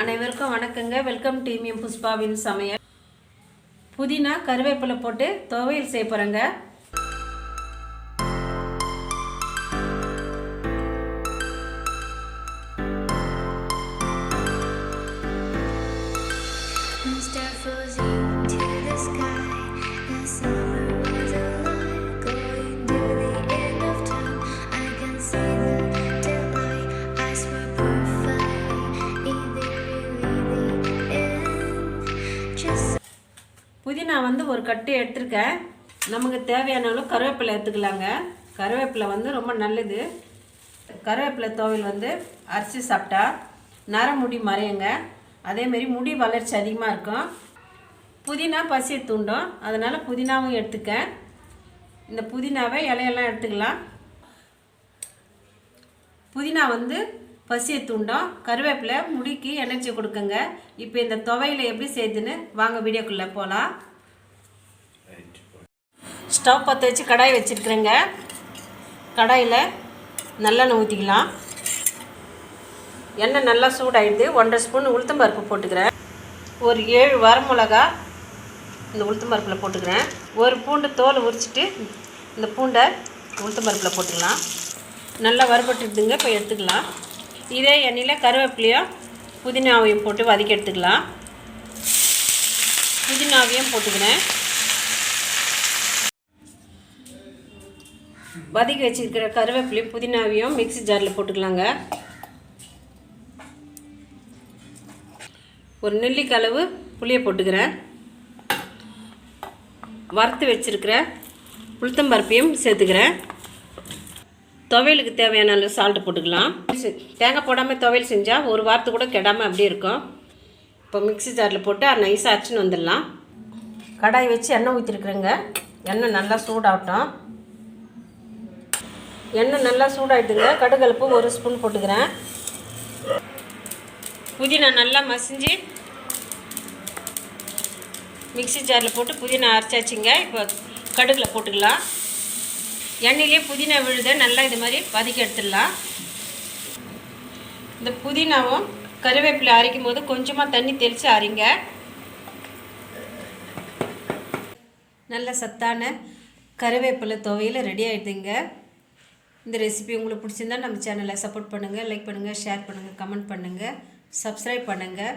அனைவருக்கும் வணக்கங்க. வெல்கம் டீமியம் புஷ்பாவின் சமையல். புதினா கருவேப்பிலை போட்டு துவையல் செய்ய போகிறேங்க புதினா வந்து ஒரு கட்டு எடுத்திருக்கேன். நமக்கு தேவையான அளவு கருவேப்பிலை எடுத்துக்கலாங்க. கருவேப்பிலை வந்து ரொம்ப நல்லது. கருவேப்பிலை தோவில் வந்து அரிசி சாப்பிட்டா நரமுடி மறையுங்க. அதேமாரி முடி வளர்ச்சி அதிகமாக இருக்கும். புதினா பசியை தூண்டும். அதனால் புதினாவும் எடுத்துக்கேன். இந்த புதினாவை இலையெல்லாம் எடுத்துக்கலாம். புதினா வந்து பசியை தூண்டும் கருவேப்பிலை முடிக்கு எனர்ஜி கொடுக்குங்க. இப்போ இந்த துவையில் எப்படி செய்யுதுன்னு வாங்க வீடியோக்குள்ளே போகலாம் ஸ்டவ் பற்ற வச்சு கடாய் வச்சுருக்குறேங்க. கடாயில் நல்லெண்ணெய் ஊற்றிக்கலாம் எண்ணெய் நல்லா சூடாயிடுது. ஒன்றரை ஸ்பூன் உளுத்தம்பருப்பு போட்டுக்கிறேன். ஒரு ஏழு வரமிளகா இந்த உளுத்தம் பருப்பில் போட்டுக்கிறேன். ஒரு பூண்டு தோல் உரிச்சிட்டு இந்த பூண்டை உளுத்தம் பருப்பில் போட்டுக்கலாம். நல்லா வறுபட்டுடுதுங்க இப்போ எடுத்துக்கலாம். இதே எண்ணெயில் கருவேப்பிலையோ புதினாவையும் போட்டு வதக்கி எடுத்துக்கலாம். புதினாவையும் போட்டுக்கிறேன். வதக்கி வச்சுருக்கிற கருவேப்பிலையும் புதினாவையும் மிக்சி ஜாரில் போட்டுக்கலாங்க. ஒரு நெல்லிக்களவு புளியை போட்டுக்கிறேன். வறுத்து வச்சுருக்கிற உளுத்தம்பருப்பையும் சேர்த்துக்கிறேன். துவையலுக்கு தேவையான அளவு சால்ட்டு போட்டுக்கலாம். தேங்காய் போடாமல் துவையல் செஞ்சால் ஒரு வாரத்து கூட கெடாமல் அப்படியே இருக்கும். இப்போ மிக்ஸி ஜாரில் போட்டு நைஸாக அரைச்சின்னு வந்துடலாம். கடாய் வச்சு எண்ணெய் ஊற்றிருக்குறேங்க எண்ணெய் நல்லா சூடாகட்டும். எண்ணெய் நல்லா சூடாயிட்டுங்க கடுகலப்பு ஒரு ஸ்பூன் போட்டுக்கிறேன். புதினா நல்லா மசிஞ்சு மிக்ஸி ஜாரில் போட்டு புதினா அரைச்சாச்சுங்க. இப்போ கடுகில் போட்டுக்கலாம். எண்ணெயிலே புதினா விழுத நல்லா இது மாதிரி வதக்கி எடுத்துடலாம். இந்த புதினாவும் கருவேப்பிலை அரைக்கும் போது கொஞ்சமாக தண்ணி தெளித்து அரைங்க. நல்ல சத்தான கருவேப்பிலை துவையில் ரெடி ஆகிடுதுங்க இந்த ரெசிபி உங்களுக்கு பிடிச்சிருந்தா நம்ம சேனலை சப்போர்ட் பண்ணுங்கள் லைக் பண்ணுங்கள் ஷேர் பண்ணுங்கள் கமெண்ட் பண்ணுங்கள் சப்ஸ்கிரைப் பண்ணுங்கள்